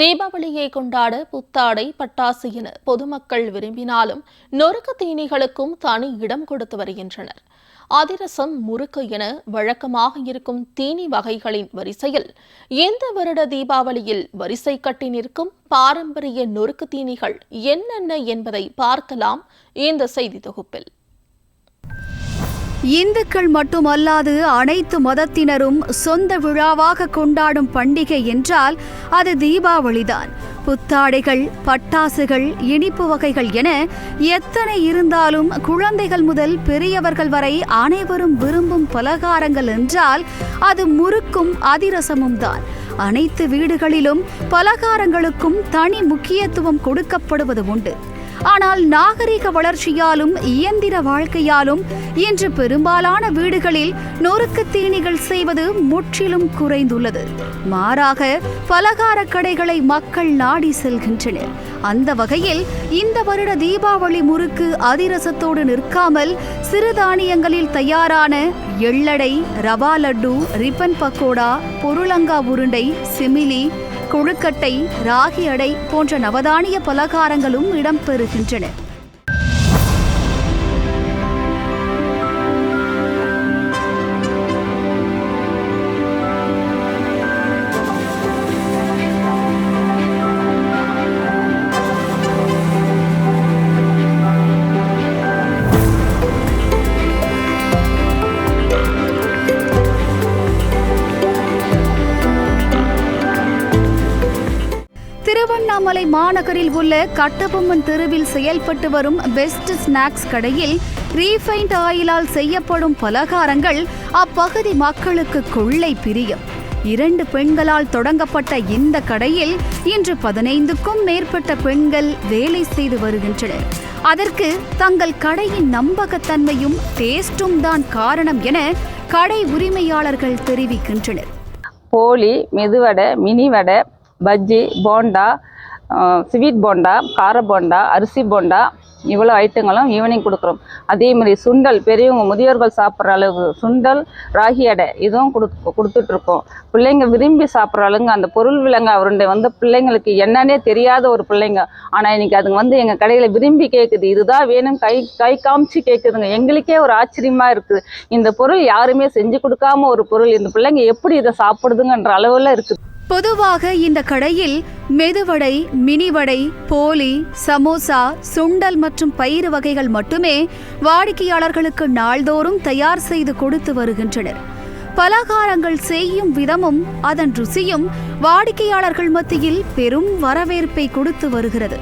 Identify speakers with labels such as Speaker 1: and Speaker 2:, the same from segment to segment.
Speaker 1: தீபாவளியை கொண்டாட புத்தாடை பட்டாசு என பொதுமக்கள் விரும்பினாலும் நொறுக்கு தீனிகளுக்கும் தனி இடம் கொடுத்து வருகின்றனர். அதிரசம் முறுக்கு என வழக்கமாக இருக்கும் தீனி வகைகளின் வரிசையில் இந்த வருட தீபாவளியில் வரிசை கட்டி நிற்கும் பாரம்பரிய நொறுக்கு தீனிகள் என்னென்ன என்பதை பார்க்கலாம் இந்த செய்தி தொகுப்பில்.
Speaker 2: இந்துக்கள் மட்டுமல்லாது அனைத்து மதத்தினரும் சொந்த விழாவாக கொண்டாடும் பண்டிகை என்றால் அது தீபாவளிதான். புத்தாடைகள் பட்டாசுகள் இனிப்பு வகைகள் என எத்தனை இருந்தாலும் குழந்தைகள் முதல் பெரியவர்கள் வரை அனைவரும் விரும்பும் பலகாரங்கள் என்றால் அது முறுக்கும் அதிரசமும் தான் அனைத்து வீடுகளிலும் பலகாரங்களுக்கும் தனி முக்கியத்துவம் கொடுக்கப்படுவது உண்டு. ஆனால் நாகரிக வளர்ச்சியாலும் இயந்திர வாழ்க்கையாலும் இன்று பெரும்பாலான வீடுகளில் நொறுக்கு தீனிகள் செய்வது முற்றிலும் குறைந்துள்ளது. மாறாக பலகார கடைகளை மக்கள் நாடி செல்கின்றனர். அந்த வகையில் இந்த வருட தீபாவளி முறுக்கு அதிரசத்தோடு நிற்காமல் சிறுதானியங்களில் தயாரான எள்ளடை ரவா லட்டு ரிப்பன் பக்கோடா பொருளங்கா உருண்டை சிமிலி கொழுக்கட்டை ராகி அடை போன்ற நவதானிய பலகாரங்களும் இடம்பெறுகின்றன திருவண்ணாமலை மாநகரில் உள்ள கட்டபொம்மன் தெருவில் செயல்பட்டு வரும் பெஸ்ட் ஸ்நாக்ஸ் கடையில் ரீஃபைண்ட் ஆயிலால் செய்யப்படும் பலகாரங்கள் அப்பகுதி மக்களுக்கு கொள்ளை பிரியம். இரண்டு பெண்களால் தொடங்கப்பட்ட இந்த கடையில் இன்று பதினைந்துக்கும் மேற்பட்ட பெண்கள் வேலை செய்து வருகின்றனர். அதற்கு தங்கள் கடையின் நம்பகத்தன்மையும் டேஸ்டும் தான் காரணம் என கடை உரிமையாளர்கள் தெரிவிக்கின்றனர்.
Speaker 3: போலி மெதுவடை மினி வடை பஜ்ஜி போண்டா ஸ்வீட் போண்டா கார போண்டா அரிசி போண்டா இவ்வளோ ஐட்டங்களும் ஈவினிங் கொடுக்குறோம். அதே மாதிரி சுண்டல் பெரியவங்க முதியோர்கள் சாப்பிட்ற அளவு சுண்டல் ராகி அடை இதுவும் கொடு கொடுத்துட்ருக்கோம். பிள்ளைங்க விரும்பி சாப்பிட்ற அளவுங்க அந்த பொருள் விலங்கு அவருடைய வந்து பிள்ளைங்களுக்கு என்னன்னே தெரியாத ஒரு பிள்ளைங்க. ஆனால் இன்னைக்கு அதுங்க வந்து எங்கள் கடையில் விரும்பி கேட்குது இதுதான் வேணும் கை கை காமிச்சு கேட்குதுங்க எங்களுக்கே ஒரு ஆச்சரியமாக இருக்குது. இந்த பொருள் யாருமே செஞ்சு கொடுக்காம ஒரு பொருள். இந்த பிள்ளைங்க எப்படி இதை சாப்பிடுதுங்கன்ற அளவில் இருக்குது.
Speaker 2: பொதுவாக இந்த கடையில் மெதுவடை மினிவடை போலி சமோசா சுண்டல் மற்றும் பயிறு வகைகள் மட்டுமே வாடிக்கையாளர்களுக்கு நாள்தோறும் தயார் செய்து கொடுத்து வருகின்றனர். பலகாரங்கள் செய்யும் விதமும் அதன் ருசியும் வாடிக்கையாளர்கள் மத்தியில் பெரும் வரவேற்பை கொடுத்து வருகிறது.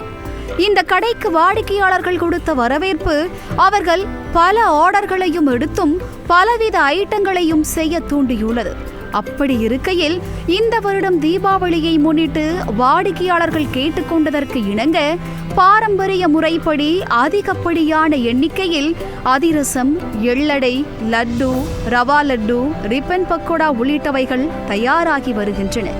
Speaker 2: இந்த கடைக்கு வாடிக்கையாளர்கள் கொடுத்த வரவேற்பு அவர்கள் பல ஆர்டர்களையும் எடுத்தும் பலவித ஐட்டங்களையும் செய்ய தூண்டியுள்ளது. அப்படி இருக்கையில் இந்த வருடம் தீபாவளியை முன்னிட்டு வாடிக்கையாளர்கள் கேட்டுக்கொண்டதற்கு இணங்க பாரம்பரிய முறைப்படி அதிகப்படியான எண்ணிக்கையில் அதிரசம் எள்ளடை லட்டு ரவா லட்டு ரிப்பன் பக்கோடா உள்ளிட்டவைகள் தயாராகி வருகின்றன.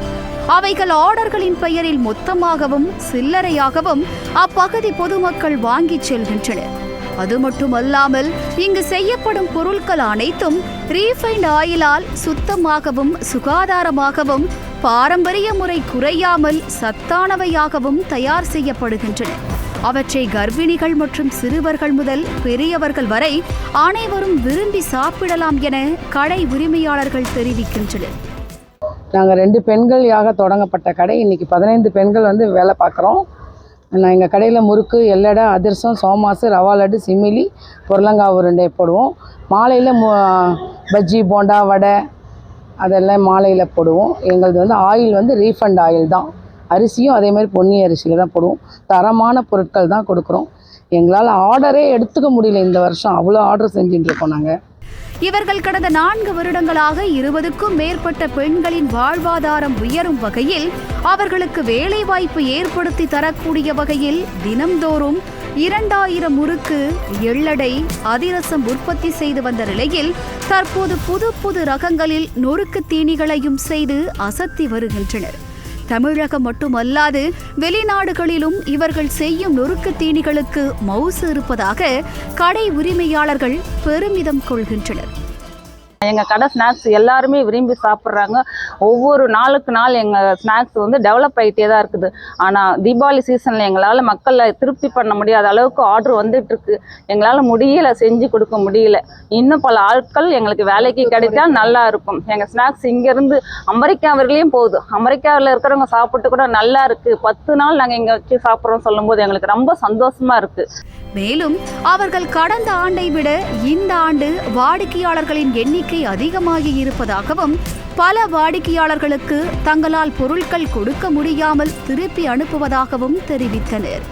Speaker 2: அவைகள் ஆர்டர்களின் பெயரில் மொத்தமாகவும் சில்லறையாகவும் அப்பகுதி பொதுமக்கள் வாங்கிச் செல்கின்றனர். அது மட்டுமல்லாமல் இங்கு செய்யப்படும் பொருட்கள் அனைத்தும் ரீஃபைண்ட் ஆயிலால் சுத்தமாகவும் சுகாதாரமாகவும் பாரம்பரிய முறை குறையாமல் சத்தானவையாகவும் தயார் செய்யப்படுகின்றன. அவற்றை கர்ப்பிணிகள் மற்றும் சிறுவர்கள் முதல் பெரியவர்கள் வரை அனைவரும் விரும்பி சாப்பிடலாம் என கடை உரிமையாளர்கள் தெரிவிக்கின்றனர்.
Speaker 4: நாங்கள் ரெண்டு பெண்கள் யாக தொடங்கப்பட்ட கடை. இன்னைக்கு பதினைந்து பெண்கள் வந்து வேலை பார்க்குறோம். நான் எங்கள் கடையில் முறுக்கு எல்லடை அதிரசம் சோமாசு ரவா லட்டு சிமிலி பொருளங்காய் உருண்டை போடுவோம். மாலையில் பஜ்ஜி போண்டா வடை அதெல்லாம் மாலையில் போடுவோம். எங்களது வந்து ஆயில் வந்து ரீஃபண்ட் ஆயில் தான். அரிசியும் அதேமாதிரி பொன்னி அரிசியில் தான் போடுவோம். தரமான பொருட்கள் தான் கொடுக்குறோம். எங்களால் ஆர்டரே எடுத்துக்க முடியல இந்த வருஷம். அவ்வளோ ஆர்டர் செஞ்சுட்டு இருக்கோம் நாங்கள்
Speaker 2: இவர்கள் கடந்த நான்கு வருடங்களாக இருபதுக்கும் மேற்பட்ட பெண்களின் வாழ்வாதாரம் உயரும் வகையில் அவர்களுக்கு வேலைவாய்ப்பு ஏற்படுத்தி தரக்கூடிய வகையில் தினம்தோறும் இரண்டாயிரம் முறுக்கு எள்ளடை அதிரசம் உற்பத்தி செய்து வந்த நிலையில் தற்போது புது புது ரகங்களில் நொறுக்கு தீனிகளையும் செய்து அசத்தி வருகின்றனர். தமிழகம் மட்டுமல்லாது வெளிநாடுகளிலும் இவர்கள் செய்யும் நொறுக்கு தீனிகளுக்கு மவுசு இருப்பதாக கடை உரிமையாளர்கள் பெருமிதம் கொள்கின்றனர்.
Speaker 3: எங்கள் கடை ஸ்நாக்ஸ் எல்லாருமே விரும்பி சாப்பிட்றாங்க. ஒவ்வொரு நாளுக்கு நாள் எங்கள் ஸ்நாக்ஸ் வந்து டெவலப் ஆகிட்டே தான் இருக்குது. ஆனால் தீபாவளி சீசனில் எங்களால் மக்களை திருப்தி பண்ண முடியாத அளவுக்கு ஆர்டர் வந்துட்டுருக்கு எங்களால் முடியல செஞ்சு கொடுக்க முடியல. இன்னும் பல ஆட்கள் எங்களுக்கு வேலைக்கு கிடைத்தால் நல்லா இருக்கும். எங்கள் ஸ்நாக்ஸ் இங்கேருந்து அமெரிக்கா வரையிலையும் போகுது. அமெரிக்காவில் இருக்கிறவங்க சாப்பிட்டு கூட நல்லா இருக்குது பத்து நாள் நாங்கள் இங்கே வச்சு சாப்பிட்றோம் சொல்லும்போது எங்களுக்கு ரொம்ப சந்தோஷமாக இருக்குது
Speaker 2: மேலும் அவர்கள் கடந்த ஆண்டை விட இந்த ஆண்டு வாடிக்கையாளர்களின் எண்ணிக்கை எண்ணிக்கை அதிகமாகி இருப்பதாகவும் பல வாடிக்கையாளர்களுக்கு தங்களால் பொருட்கள் கொடுக்க முடியாமல் திருப்பி அனுப்புவதாகவும் தெரிவித்தனர்.